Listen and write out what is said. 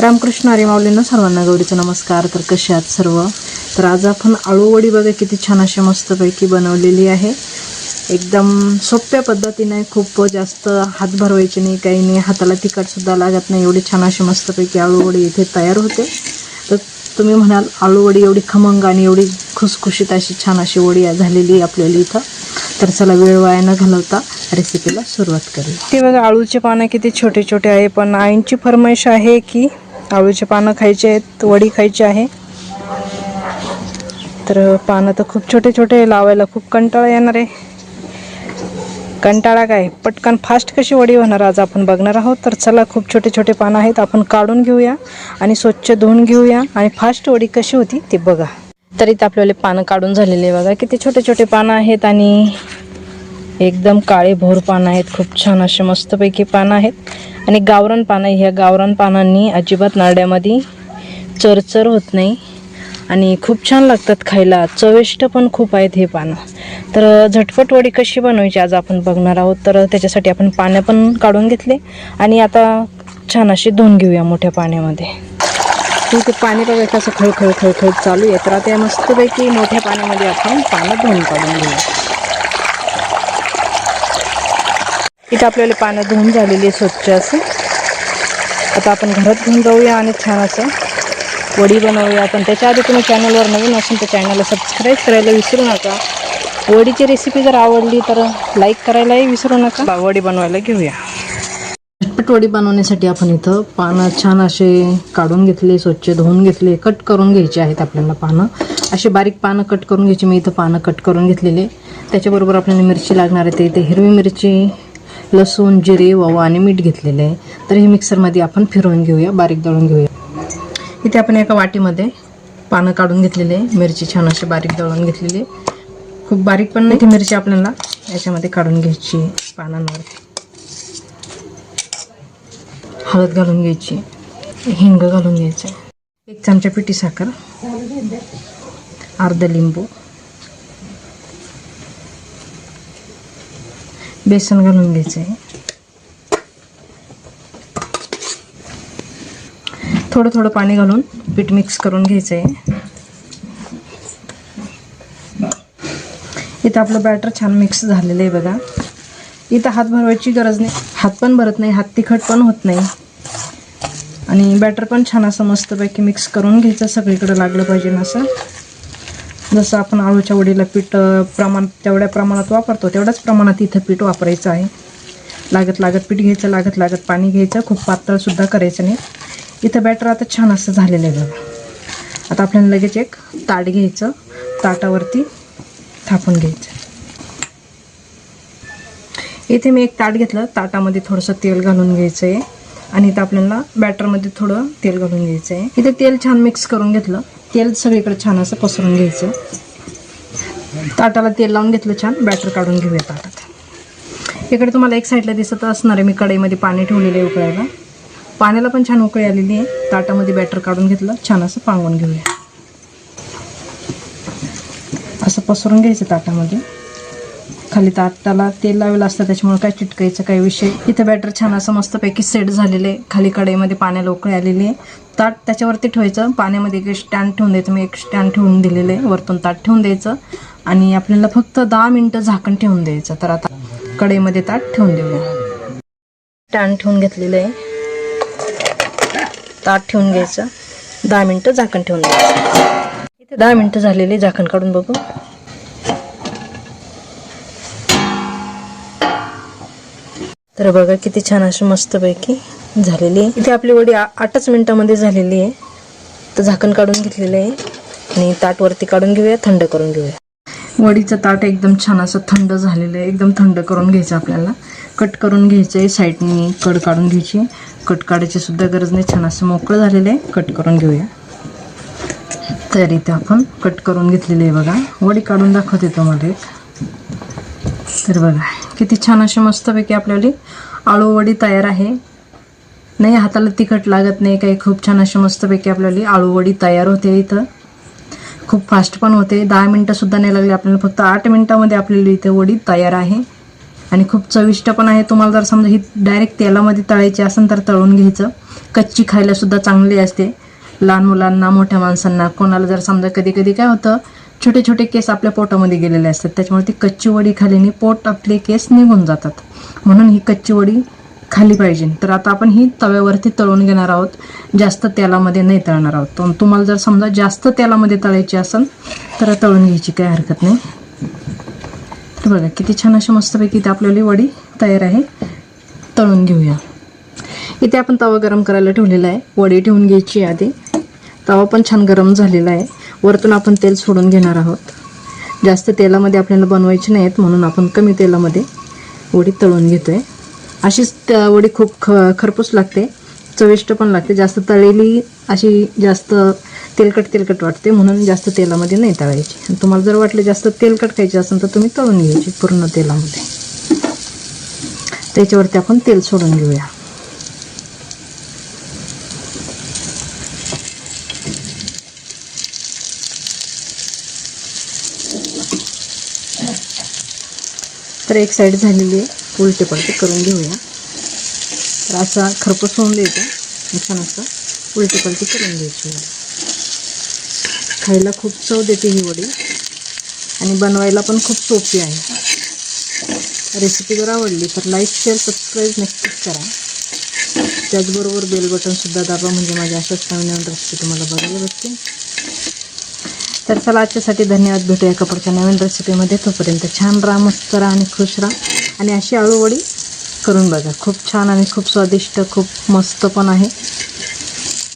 रामकृष्ण हरी माऊलींना सर्वांना गौरीचा नमस्कार. तर कसे आहात सर्व? तर आज आपण आळूवडी बघा किती छान अशी मस्तपैकी बनवलेली आहे. एकदम सोप्या पद्धतीने खूप जास्त हात भरवायचे नाही काही नाही हाताला तिखटसुद्धा लागत नाही. एवढी छान अशी मस्तपैकी आळूवडी इथे तयार होते. तर तुम्ही म्हणाल आळूवडी एवढी खमंग आणि एवढी खुसखुशीत अशी छान अशी वडी झालेली आहे आपल्याला इथं. तर चला वेळ वाया न घालवता रेसिपीला सुरुवात करूया. ते बघा आळूचे पानं किती छोटे छोटे आहे पण आईंची फरमाईश आहे की आळूचे पानं खायचे आहेत वडी खायची आहे. तर पानं तर खूप छोटे छोटे लावायला खूप कंटाळा येणार आहे. कंटाळा काय? पटकन फास्ट कशी वडी होणार आज आपण बघणार आहोत. तर चला खूप छोटे छोटे पानं आहेत आपण काढून घेऊया आणि स्वच्छ धुवून घेऊया आणि फास्ट वडी कशी होती ते बघा. तरी ते आपल्याला पानं काढून झालेले बघा. किती छोटे छोटे पानं आहेत आणि एकदम काळे भोर पानं आहेत. खूप छान असे मस्तपैकी पानं आहेत. आणि गावरान पानं ह्या गावरान पानांनी अजिबात नारड्यामध्ये चरचर होत नाही. आणि खूप छान लागतात खायला. चविष्ट पण खूप आहेत हे पानं. तर झटपट वडी कशी बनवायची आज आपण बघणार आहोत. तर त्याच्यासाठी आपण पाण्या पण काढून घेतले. आणि आता छान अशी धुवून घेऊया मोठ्या पाण्यामध्ये. इथे पाणी बघा असं खळखळ खळखळ चालू आहे. तर आता मस्तपैकी मोठ्या पाण्यामध्ये आपण पानं धुवून काढून घेऊया. इथं आपल्याला पानं धुवून झालेली आहे स्वच्छ असं. आता आपण घरात घेऊन जाऊया आणि छान असं वडी बनवूया. पण त्याच्या आधी तुम्ही चॅनलवर नवीन असेल तर चॅनलला सबस्क्राईब करायला विसरू नका. वडीची रेसिपी जर आवडली तर लाईक करायलाही विसरू नका. वडी बनवायला घेऊया. झटपट वडी बनवण्यासाठी आपण इथं पानं छान असे काढून घेतले स्वच्छ धुवून घेतले कट करून घ्यायचे आहेत आपल्याला पानं. असे बारीक पानं कट करून घ्यायची. मी इथं पानं कट करून घेतलेले त्याच्याबरोबर आपल्याला मिरची लागणार आहे. ते इथे हिरवी मिरची लसूण जिरे ओवा आणि मीठ घेतलेले आहे. तर हे मिक्सरमध्ये आपण फिरवून घेऊया बारीक दळून घेऊया. इथे आपण एका वाटीमध्ये पानं काढून घेतलेले आहे. मिरची छान अशी बारीक दळून घेतलेली आहे. खूप बारीक पण नाही ती मिरची आपल्याला याच्यामध्ये काढून घ्यायची आहे पानांवरती हळद घालून घ्यायची हिंग घालून घ्यायचं एक चमचा पिठी साखर अर्धा लिंबू. बेसन घालून घ्यायचं आहे थोडं थोडं पाणी घालून पीठ मिक्स करून घ्यायचं आहे इथं आपलं बॅटर छान मिक्स झालेलं आहे बघा. इथं हात भरवायची गरज नाही. हात पण भरत नाही हात तिखट पण होत नाही. आणि बॅटर पण छान असं मस्तपैकी मिक्स करून घ्यायचं सगळीकडे लागलं पाहिजे असं. जसं आपण आळूच्या वडीला पीठ प्रमाण तेवढ्या प्रमाणात वापरतो तेवढ्याच प्रमाणात इथं पीठ वापरायचं आहे. लागत लागत पीठ घ्यायचं लागत लागत पाणी घ्यायचं खूप पातळसुद्धा करायचं नाही. इथं बॅटर आता छान असं झालेलं आहे बघा. आता आपल्याला लगेच एक ताट घ्यायचं ताटावरती थापून घ्यायचं. इथे मी एक ताट घेतलं ताटामध्ये थोडंसं तेल घालून घ्यायचं आहे आणि इथं आपल्याला बॅटरमध्ये थोडं तेल घालून घ्यायचं आहे इथे तेल छान मिक्स करून घेतलं. तेल सगळीकडे छान असं पसरून घ्यायचं. ताटाला तेल लावून घेतलं छान. बॅटर काढून घेऊया ताटात. इकडे तुम्हाला एक साईडला दिसत असणार आहे मी कढईमध्ये पाणी ठेवलेलं आहे उकळायला. पाण्याला पण छान उकळी आलेली आहे. ताटामध्ये बॅटर काढून घेतलं. छान असं पांगून घेऊया. असं पसरून घ्यायचं ताटामध्ये. खाली ताटाला तेल लावलेलं असतं त्याच्यामुळे काय चिटकायचं काही विषय. इथं बॅटर छान असं मस्तपैकी सेट झालेलं आहे खाली कढईमध्ये पाण्याला उकळी आलेली. आहे ताट त्याच्यावरती ठेवायचं पाण्यामध्ये एक स्टँड ठेवून द्यायचं. मी एक स्टँड ठेवून दिलेलं आहे वरतून ताट ठेवून द्यायचं. आणि आपल्याला फक्त दहा मिनटं झाकण ठेवून द्यायचं. तर आता कढईमध्ये ताट ठेवून देऊया. स्टँड ठेवून घेतलेलं आहे. ताट ठेवून घ्यायचं. दहा मिनटं झाकण ठेवून द्यायचं. इथे दहा मिनटं झालेली झाकण काढून बघू. तर बघा किती छान अशी मस्तपैकी झालेली आहे. इथे आपली वडी आ- आठच मिनिटामध्ये झालेली आहे. तर झाकण काढून घेतलेलं आहे. आणि ताट वरती काढून घेऊया थंड करून घेऊया. वडीचं ताट एकदम छान असं थंड झालेलं आहे. एकदम थंड करून घ्यायचं आपल्याला. कट करून घ्यायचं आहे. साईडनी कड काढून घ्यायची. कट काढायची सुद्धा गरज नाही. छान असं मोकळं झालेलं आहे. कट करून घेऊया. तर इथे आपण कट करून घेतलेली आहे बघा. वडी काढून दाखवते तुम्हाला एक. तर बघा. किती छान अशी मस्तपैकी आपल्याला आळूवडी तयार आहे. नाही हाताला तिखट लागत नाही काही खूप छान अशी मस्तपैकी आपल्याला आळूवडी तयार होते इथं. खूप फास्ट पण होते. दहा मिनटंसुद्धा नाही लागली आपल्याला फक्त आठ मिनटामध्ये आपल्याला इथे वडी तयार आहे. आणि खूप चविष्ट पण आहे. तुम्हाला जर समजा ही डायरेक्ट तेलामध्ये तळायची असेल तर तळून घ्यायचं. कच्ची खायलासुद्धा चांगली असते. लहान मुलांना मोठ्या माणसांना कोणाला जर समजा कधी कधी काय होतं छोटे छोटे केस आपल्या पोटामध्ये गेलेले असतात. त्याच्यामुळे ती कच्ची वडी खाल्याने पोट आपले केस निघून जातात. म्हणून ही कच्ची वडी खाली पाहिजे. तर आता आपण ही तव्यावरती तळून घेणार आहोत. जास्त तेलामध्ये नाही तळणार आहोत. तुम्हाला जर समजा जास्त तेलामध्ये तळायची असेल तर तळून घ्यायची काही हरकत नाही. तर बघा किती छान अशी मस्तपैकी इथे आपल्याला वडी तयार आहे. तळून घेऊया. इथे आपण तवा गरम करायला ठेवलेला आहे. वडी ठेवून घ्यायची आधी. तवा पण छान गरम झालेला आहे. वरतून आपण तेल सोडून घेणार आहोत. जास्त तेलामध्ये आपल्याला बनवायचे नाही आहेत म्हणून आपण कमी तेलामध्ये वडी तळून घेतोय. अशीच त्या वडी खूप ख खरपूस लागते चविष्ट पण लागते. जास्त तळलेली अशी जास्त तेलकट तेलकट वाटते म्हणून जास्त तेलामध्ये नाही तळायची. तुम्हाला जर वाटलं जास्त तेलकट खायची असेल तर तुम्ही तळून घ्यायची पूर्ण तेलामध्ये. त्याच्यावरती आपण तेल सोडून घेऊया. तर एक साईड झालेली आहे. उलटे पलटे करून घेऊया. तर असा खरपूस होऊन द्यायचा. छान असं उलटे पलटे करून घ्यायची. खायला खूप चव देते ही वडी. आणि बनवायला पण खूप सोपी आहे. रेसिपी जर आवडली तर लाईक शेअर सबस्क्राईब नक्कीच करा. त्याचबरोबर बेल बटनसुद्धा दाबा. म्हणजे माझ्या अशाच नवीन नवीन रेसिपी तुम्हाला बघायला भेटतील. तर चला आजच्यासाठी धन्यवाद भेटूया कपडच्या नवीन रेसिपीमध्ये तोपर्यंत छान राहा मस्त राहा आणि खुश राहा. आणि अशी आळूवडी करून बघा. खूप छान आणि खूप स्वादिष्ट खूप मस्त पण आहे.